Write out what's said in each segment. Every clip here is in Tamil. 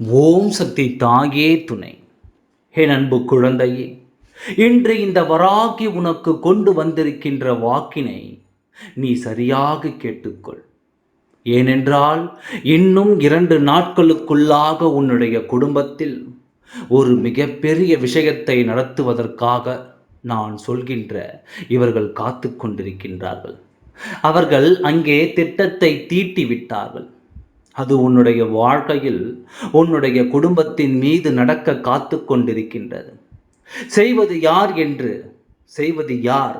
ஓம் சக்தி தாயே துணை. என் அன்பு குழந்தையே இன்று இந்த வராகி உனக்கு கொண்டு வந்திருக்கின்ற வாக்கினை நீ சரியாக கேட்டுக்கொள். ஏனென்றால் இன்னும் இரண்டு நாட்களுக்குள்ளாக உன்னுடைய குடும்பத்தில் ஒரு மிகப்பெரிய விஷயத்தை நடத்துவதற்காக நான் சொல்கின்ற இவர்கள் காத்து கொண்டிருக்கின்றார்கள் அவர்கள் அங்கே திட்டத்தை தீட்டி விட்டார்கள் அது உன்னுடைய வாழ்க்கையில் உன்னுடைய குடும்பத்தின் மீது நடக்க காத்து கொண்டிருக்கின்றது. செய்வது யார் என்று செய்வது யார்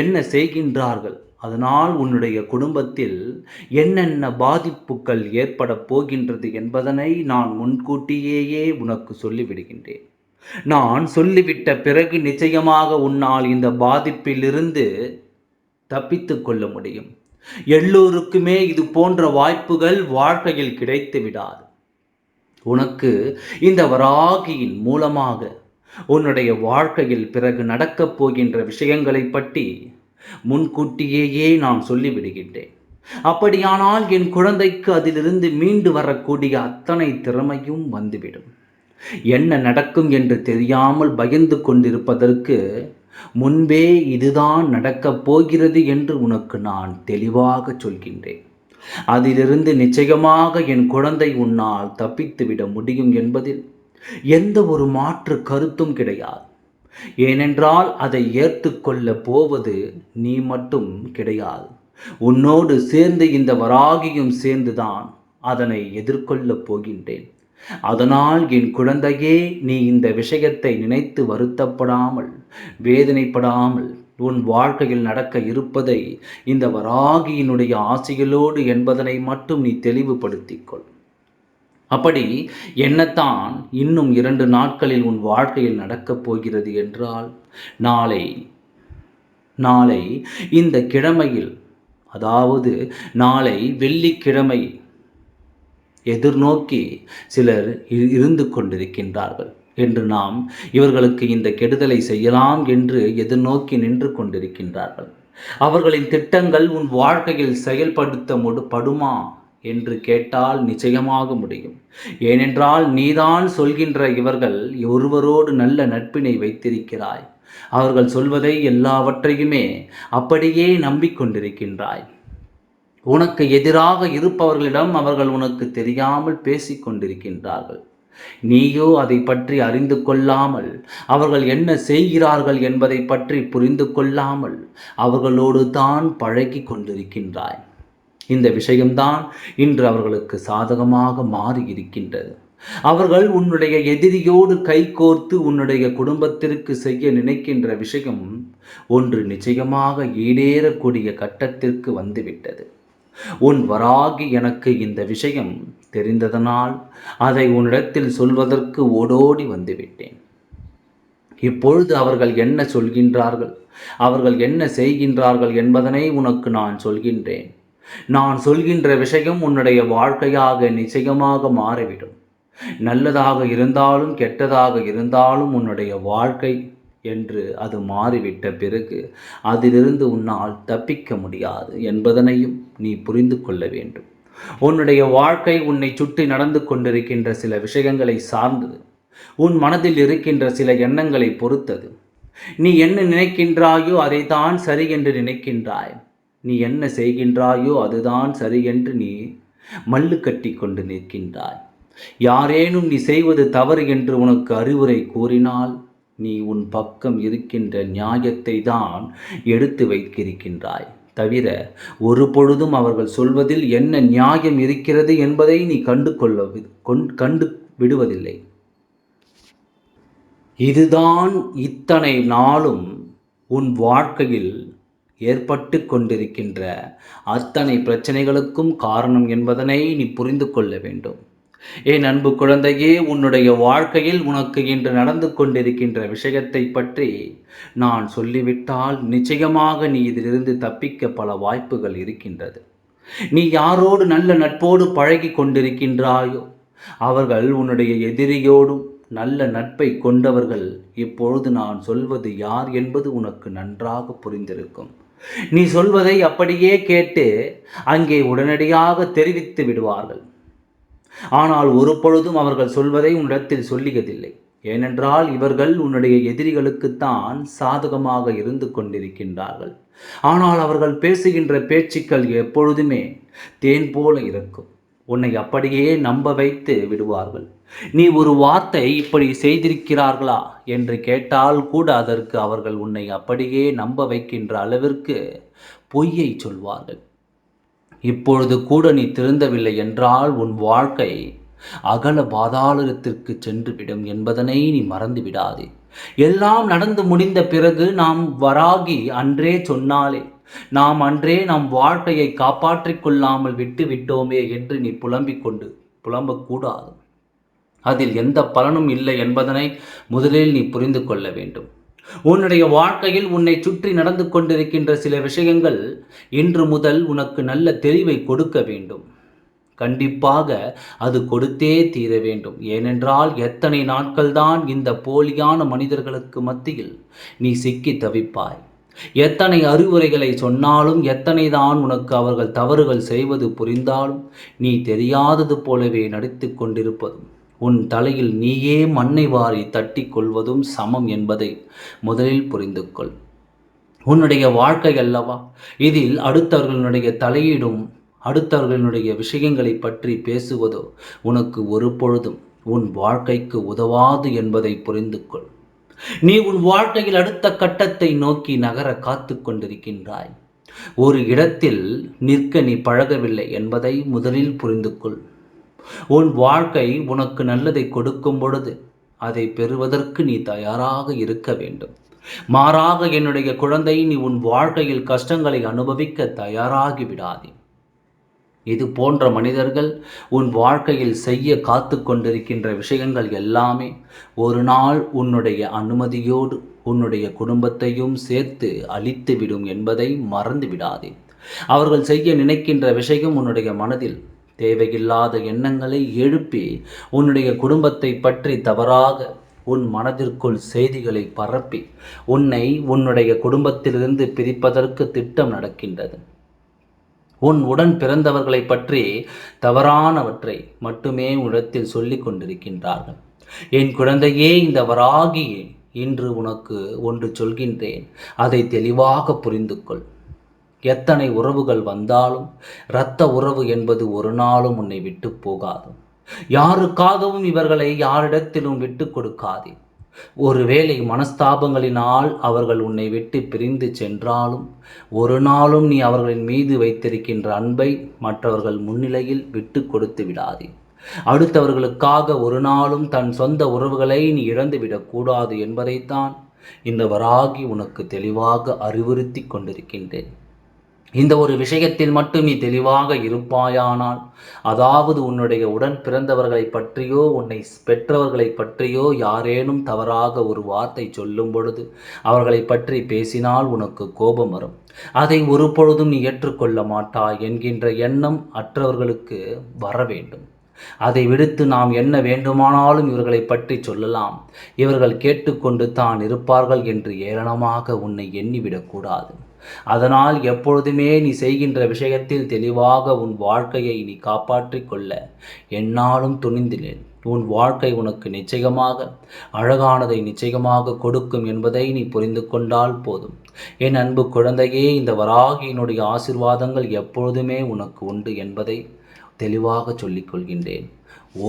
என்ன செய்கின்றார்கள் அதனால் உன்னுடைய குடும்பத்தில் என்னென்ன பாதிப்புகள் ஏற்பட போகின்றது என்பதனை நான் முன்கூட்டியேயே உனக்கு சொல்லிவிடுகின்றேன். நான் சொல்லிவிட்ட பிறகு நிச்சயமாக உன்னால் இந்த பாதிப்பிலிருந்து தப்பித்து கொள்ள முடியும். எல்லோருக்குமே இது போன்ற வாய்ப்புகள் வாழ்க்கையில் கிடைத்து விடாது. உனக்கு இந்த வராகியின் மூலமாக உன்னுடைய வாழ்க்கையில் பிறகு நடக்கப் போகின்ற விஷயங்களை பற்றி முன்கூட்டியேயே நான் சொல்லிவிடுகின்றேன். அப்படியானால் என் குழந்தைக்கு அதிலிருந்து மீண்டு வரக்கூடிய அத்தனை திறமையும் வந்துவிடும். என்ன நடக்கும் என்று தெரியாமல் பயந்து கொண்டிருப்பதற்கு முன்பே இதுதான் நடக்கப் போகிறது என்று உனக்கு நான் தெளிவாக சொல்கின்றேன். அதிலிருந்து நிச்சயமாக என் குழந்தை உன்னால் தப்பித்துவிட முடியும் என்பதில் எந்த ஒரு மாற்று கருத்தும் கிடையாது. ஏனென்றால் அதை ஏற்றுக்கொள்ள போவது நீ மட்டும் கிடையாது. உன்னோடு சேர்ந்து இந்த வராகியும் சேர்ந்துதான் அதனை எதிர்கொள்ளப் போகின்றேன். அதனால் என் குழந்தையே நீ இந்த விஷயத்தை நினைத்து வருத்தப்படாமல் வேதனைப்படாமல் உன் வாழ்க்கையில் நடக்க இருப்பதை இந்த வராகியினுடைய ஆசைகளோடு என்பதனை மட்டும் நீ தெளிவுபடுத்திக்கொள். அப்படி என்னத்தான் இன்னும் இரண்டு நாட்களில் உன் வாழ்க்கையில் நடக்கப் போகிறது என்றால் நாளை நாளை இந்த கிழமையில் அதாவது நாளை வெள்ளிக்கிழமை எதிர்நோக்கி சிலர் இருந்து கொண்டிருக்கின்றார்கள். என்று நாம் இவர்களுக்கு இந்த கெடுதலை செய்யலாம் என்று எதிர்நோக்கி நின்று கொண்டிருக்கின்றார்கள். அவர்களின் திட்டங்கள் உன் வாழ்க்கையில் செயல்படுத்த படுமா என்று கேட்டால் நிச்சயமாக முடியும். ஏனென்றால் நீதான் சொல்கின்ற இவர்கள் ஒருவரோடு நல்ல நட்பினை வைத்திருக்கிறாய். அவர்கள் சொல்வதை எல்லாவற்றையுமே அப்படியே நம்பிக்கொண்டிருக்கின்றாய். உனக்கு எதிராக இருப்பவர்களிடம் அவர்கள் உனக்கு தெரியாமல் பேசிக்கொண்டிருக்கின்றார்கள். நீயோ அதை பற்றி அறிந்து கொள்ளாமல் அவர்கள் என்ன செய்கிறார்கள் என்பதை பற்றி புரிந்து கொள்ளாமல் அவர்களோடு தான் பழகி கொண்டிருக்கின்றாய். இந்த விஷயம்தான் இன்று அவர்களுக்கு சாதகமாக மாறி இருக்கின்றது அவர்கள் உன்னுடைய எதிரியோடு கைகோர்த்து உன்னுடைய குடும்பத்திற்கு செய்ய நினைக்கின்ற விஷயம் ஒன்று நிச்சயமாக ஈடேறக்கூடிய கட்டத்திற்கு வந்துவிட்டது. உன் வராகி எனக்கு இந்த விஷயம் தெரிந்ததனால் அதை உன்னிடத்தில் சொல்வதற்கு ஓடோடி வந்துவிட்டேன். இப்பொழுது அவர்கள் என்ன சொல்கின்றார்கள்? அவர்கள் என்ன செய்கின்றார்கள் என்பதனை உனக்கு நான் சொல்கின்றேன். நான் சொல்கின்ற விஷயம் உன்னுடைய வாழ்க்கையாக நிச்சயமாக மாறிவிடும். நல்லதாக இருந்தாலும் கெட்டதாக இருந்தாலும் உன்னுடைய வாழ்க்கை என்று அது மாறிவிட்ட பிறகு அதிலிருந்து உன்னால் தப்பிக்க முடியாது என்பதனையும் நீ புரிந்து கொள்ள வேண்டும். உன்னுடைய வாழ்க்கை உன்னை சுற்றி நடந்து கொண்டிருக்கின்ற சில விஷயங்களை சார்ந்தது. உன் மனதில் இருக்கின்ற சில எண்ணங்களை பொறுத்தது. நீ என்ன நினைக்கின்றாயோ அதைத்தான் சரி என்று நினைக்கின்றாய். நீ என்ன செய்கின்றாயோ அதுதான் சரி என்று நீ மல்லு கட்டி கொண்டு நிற்கின்றாய். யாரேனும் நீ செய்வது தவறு என்று உனக்கு அறிவுரை கூறினால் நீ உன் பக்கம் இருக்கின்ற நியாயத்தை தான் எடுத்து வைத்திருக்கின்றாய். தவிர ஒரு பொழுதும் அவர்கள் சொல்வதில் என்ன நியாயம் இருக்கிறது என்பதை நீ கண்டு கொள்ள கண்டு விடுவதில்லை. இதுதான் இத்தனை நாளும் உன் வாழ்க்கையில் ஏற்பட்டு கொண்டிருக்கின்ற அத்தனை பிரச்சனைகளுக்கும் காரணம் என்பதனை நீ புரிந்து கொள்ள வேண்டும். என் அன்பு குழந்தையே உன்னுடைய வாழ்க்கையில் உனக்கு இன்று நடந்து கொண்டிருக்கின்ற விஷயத்தை பற்றி நான் சொல்லிவிட்டால் நிச்சயமாக நீ இதிலிருந்து தப்பிக்க பல வாய்ப்புகள் இருக்கின்றது. நீ யாரோடு நல்ல நட்போடு பழகி கொண்டிருக்கின்றாயோ அவர்கள் உன்னுடைய எதிரியோடும் நல்ல நட்பை கொண்டவர்கள். இப்பொழுது நான் சொல்வது யார் என்பது உனக்கு நன்றாக புரிந்திருக்கும். நீ சொல்வதை அப்படியே கேட்டு அங்கே உடனடியாக தெரிவித்து விடுவார்கள். ஆனால் ஒரு பொழுதும் அவர்கள் சொல்வதை உன்னிடத்தில் சொல்லியதில்லை. ஏனென்றால் இவர்கள் உன்னுடைய எதிரிகளுக்குத்தான் சாதகமாக இருந்து கொண்டிருக்கின்றார்கள். ஆனால் அவர்கள் பேசுகின்ற பேச்சுக்கள் எப்பொழுதுமே தேன் போல இருக்கும். உன்னை அப்படியே நம்ப வைத்து விடுவார்கள். நீ ஒரு வார்த்தை இப்படி செய்திருக்கிறார்களா என்று கேட்டால் கூட அதற்கு அவர்கள் உன்னை அப்படியே நம்ப வைக்கின்ற அளவிற்கு பொய்யை சொல்வார்கள். இப்பொழுது கூட நீ திருந்தவில்லை என்றால் உன் வாழ்க்கை அகல பாதாளத்திற்கு சென்றுவிடும் என்பதனை நீ மறந்து விடாதே எல்லாம் நடந்து முடிந்த பிறகு நாம் வராகி அன்றே சொன்னாலே நாம் அன்றே நம் வாழ்க்கையை காப்பாற்றிக் கொள்ளாமல் விட்டு விட்டோமே என்று நீ புலம்பிக் கொண்டு புலம்பக்கூடாது. அதில் எந்த பலனும் இல்லை என்பதனை முதலில் நீ புரிந்து கொள்ள வேண்டும். உன்னுடைய வாழ்க்கையில் உன்னை சுற்றி நடந்து கொண்டிருக்கின்ற சில விஷயங்கள் இன்று முதல் உனக்கு நல்ல தெளிவை கொடுக்க வேண்டும். கண்டிப்பாக அது கொடுத்தே தீர வேண்டும். ஏனென்றால் எத்தனை நாட்கள்தான் இந்த போலியான மனிதர்களுக்கு மத்தியில் நீ சிக்கி தவிப்பாய். எத்தனை அறிவுரைகளை சொன்னாலும் எத்தனை தான் உனக்கு அவர்கள் தவறுகள் செய்வது புரிந்தாலும் நீ தெரியாதது போலவே நடித்து கொண்டிருப்பதும் உன் தலையில் நீயே மண்ணை வாரி தட்டி கொள்வதும் சமம் என்பதை முதலில் புரிந்து கொள். உன்னுடைய வாழ்க்கை அல்லவா? இதில் அடுத்தவர்களுடைய தலையீடும் அடுத்தவர்களுடைய விஷயங்களை பற்றி பேசுவதோ உனக்கு ஒரு பொழுதும் உன் வாழ்க்கைக்கு உதவாது என்பதை புரிந்து கொள். நீ உன் வாழ்க்கையில் அடுத்த கட்டத்தை நோக்கி நகர காத்து கொண்டிருக்கின்றாய். ஒரு இடத்தில் நிற்க நீ பழகவில்லை என்பதை முதலில் புரிந்து கொள். உன் வாழ்க்கை உனக்கு நல்லதை கொடுக்கும் பொழுது அதை பெறுவதற்கு நீ தயாராக இருக்க வேண்டும். மாறாக என்னுடைய குழந்தை நீ உன் வாழ்க்கையில் கஷ்டங்களை அனுபவிக்க தயாராகி விடாதே. இது போன்ற மனிதர்கள் உன் வாழ்க்கையில் செய்ய காத்து கொண்டிருக்கின்ற விஷயங்கள் எல்லாமே ஒரு நாள் உன்னுடைய அனுமதியோடு உன்னுடைய குடும்பத்தையும் சேர்த்து அழித்து விடும் என்பதை மறந்து விடாதே. அவர்கள் செய்ய நினைக்கின்ற விஷயம் உன்னுடைய மனதில் தேவையில்லாத எண்ணங்களை எழுப்பி உன்னுடைய குடும்பத்தை பற்றி தவறாக உன் மனதிற்குள் செய்திகளை பரப்பி உன்னை உன்னுடைய குடும்பத்திலிருந்து பிரிப்பதற்கு திட்டம் நடக்கின்றது. உன் உடன் பிறந்தவர்களை பற்றி தவறானவற்றை மட்டுமே உடத்தில் சொல்லிக் கொண்டிருக்கின்றார்கள். என் குழந்தையே இந்த வராகி இன்று உனக்கு ஒன்று சொல்கின்றேன். அதை தெளிவாக புரிந்து கொள் எத்தனை உறவுகள் வந்தாலும் இரத்த உறவு என்பது ஒரு நாளும் உன்னை விட்டு போகாது. யாருக்காகவும் இவர்களை யாரிடத்திலும் விட்டு கொடுக்காதே. ஒருவேளை மனஸ்தாபங்களினால் அவர்கள் உன்னை விட்டு பிரிந்து சென்றாலும் ஒரு நாளும் நீ அவர்களின் மீது வைத்திருக்கின்ற அன்பை மற்றவர்கள் முன்னிலையில் விட்டு கொடுத்து விடாதே. அடுத்தவர்களுக்காக ஒரு நாளும் தன் சொந்த உறவுகளை நீ இழந்துவிடக்கூடாது என்பதைத்தான் இந்த வராகி உனக்கு தெளிவாக அறிவுறுத்தி கொண்டிருக்கின்றேன். இந்த ஒரு விஷயத்தில் மட்டும் நீ தெளிவாக இருப்பாயானால் அதாவது உன்னுடைய உடன் பிறந்தவர்களை பற்றியோ உன்னை பெற்றவர்களை பற்றியோ யாரேனும் தவறாக ஒரு வார்த்தை சொல்லும் பொழுது அவர்களை பற்றி பேசினால் உனக்கு கோபம் வரும். அதை ஒரு பொழுதும் நீ ஏற்றுக்கொள்ள மாட்டாய் என்கின்ற எண்ணம் அற்றவர்களுக்கு வர வேண்டும். அதை விடுத்து நாம் என்ன வேண்டுமானாலும் இவர்களை பற்றி சொல்லலாம். இவர்கள் கேட்டுக்கொண்டு தான் இருப்பார்கள் என்று ஏளனமாக உன்னை எண்ணிவிடக்கூடாது. அதனால் எப்பொழுதுமே நீ செய்கின்ற விஷயத்தில் தெளிவாக உன் வாழ்க்கையை நீ காப்பாற்றிக் கொள்ள என்னாலும் துணிந்தினேன். உன் வாழ்க்கை உனக்கு நிச்சயமாக அழகானதை நிச்சயமாக கொடுக்கும் என்பதை நீ புரிந்து கொண்டால் போதும். என் அன்பு குழந்தையே இந்த வராகியினுடைய ஆசிர்வாதங்கள் எப்பொழுதுமே உனக்கு உண்டு என்பதை தெளிவாக சொல்லிக் கொள்கின்றேன்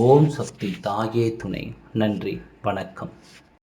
ஓம் சக்தி தாயே துணை. நன்றி வணக்கம்.